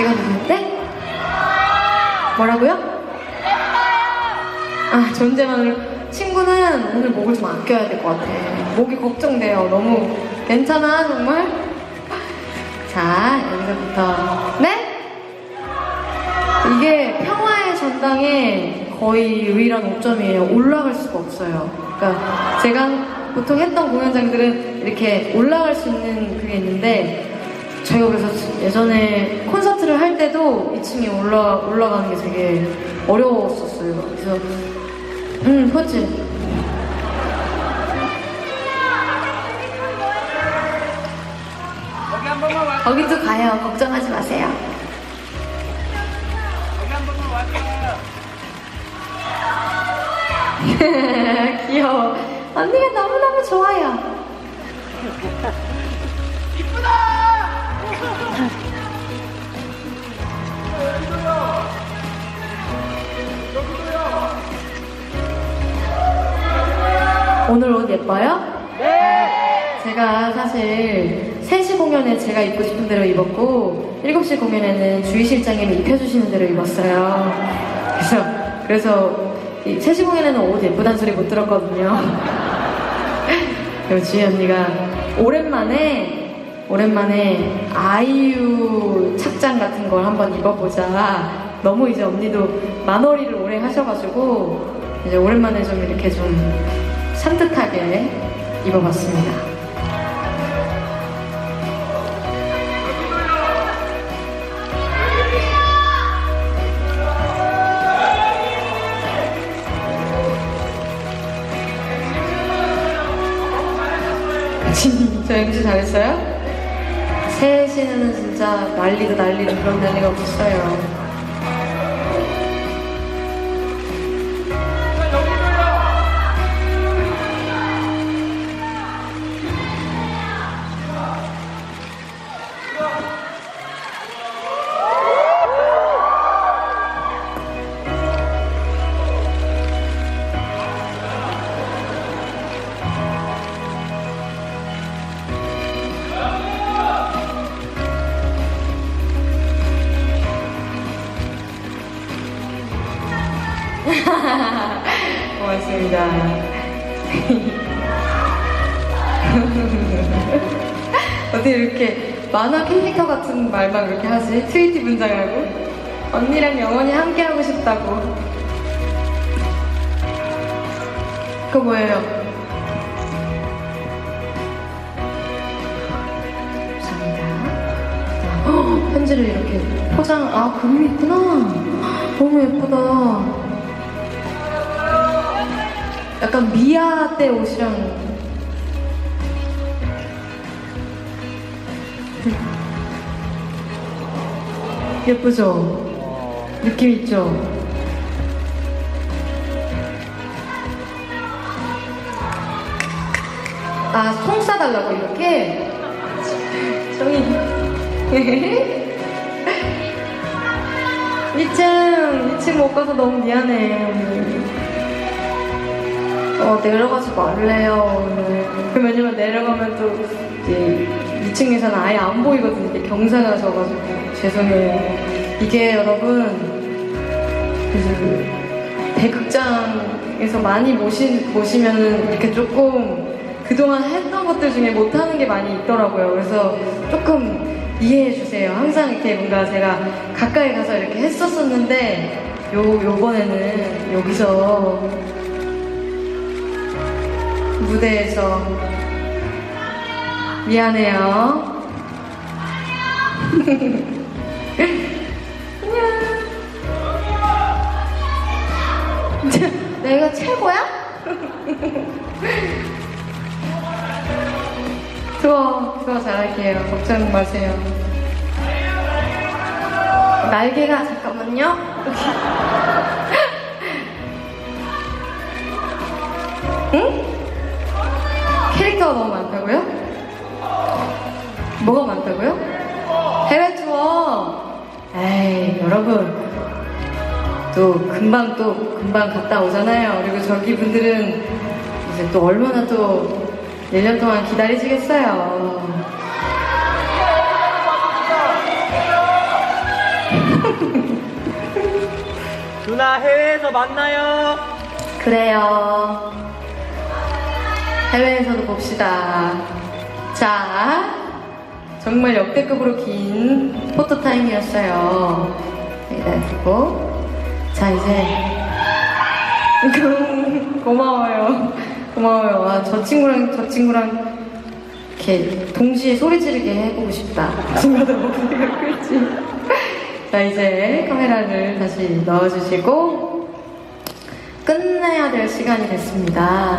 제가 누군데? 뭐라고요? 아, 존재만으로. 친구는 오늘 목을 좀 아껴야 될 것 같아. 목이 걱정돼요. 너무 괜찮아, 정말? 자, 여기서부터. 네? 이게 평화의 전당의 거의 유일한 오점이에요. 올라갈 수가 없어요. 그러니까 제가 보통 했던 공연장들은 이렇게 올라갈 수 있는 그게 있는데 저희가 그래서 예전에 콘서트를 할 때도 2층에 올라, 올라가는 게 되게 어려웠었어요. 그래서 음, 한 번만 와. 거기도 가요. 걱정하지 마세요. 귀여워. 언니가 너무너무 좋아요. 오늘 옷 예뻐요? 네. 제가 사실 3시 공연에 제가 입고 싶은 대로 입었고 7시 공연에는 주희 실장님이 입혀주시는 대로 입었어요. 그래서 그래서 이 3시 공연에는 옷 예쁘다는 소리 못 들었거든요. 그리고 주희 언니가 오랜만에 오랜만에 아이유 착장 같은 걸 한번 입어보자. 너무 이제 언니도 만월이를 오래 하셔가지고 이제 오랜만에 좀 이렇게 좀 산뜻하게 입어봤습니다. 저 MC 잘했어요? 셋이는 진짜 난리도 난리도 그런 난리가 없었어요. 고맙습니다. 어떻게 이렇게 만화 캐릭터 같은 말만 그렇게 하지? 트위티 분장하고? 언니랑 영원히 함께 하고 싶다고. 그거 뭐예요? 감사합니다. 편지를 이렇게 포장, 아, 그림이 있구나. 너무 예쁘다. 약간 미아 때 옷이랑 예쁘죠? 느낌 있죠? 아, 송 싸달라고 이렇게? 종이 2층, 2층 못 가서 너무 미안해. 어, 내려가지 말래요, 오늘. 그 왜냐면 내려가면 또 이제 2층에서는 아예 안 보이거든요. 이게 경사가 져가지고. 죄송해요. 이게 여러분, 그, 대극장에서 많이 모시, 모시면은 이렇게 조금 그동안 했던 것들 중에 못하는 게 많이 있더라고요. 그래서 조금 이해해 주세요. 항상 이렇게 뭔가 제가 가까이 가서 이렇게 했었었는데, 요, 요번에는 여기서 무대에서 미안해요. 안녕. 내가 최고야? 좋아, 좋아 잘할게요. 걱정 마세요. 날개가 잠깐만요. 응? 또 금방 또 금방 갔다 오잖아요. 그리고 저기 분들은 이제 또 얼마나 또 1년 동안 기다리시겠어요. 누나 해외에서 만나요. 그래요. 해외에서도 봅시다. 자, 정말 역대급으로 긴 포토타임이었어요. 여기다 두고. 자, 이제. 고마워요. 고마워요. 아, 저 친구랑 저 친구랑 이렇게 동시에 소리 지르게 해보고 싶다. 그 친구들 무슨 생각 끌지. 자, 이제 카메라를 다시 넣어주시고, 끝내야 될 시간이 됐습니다.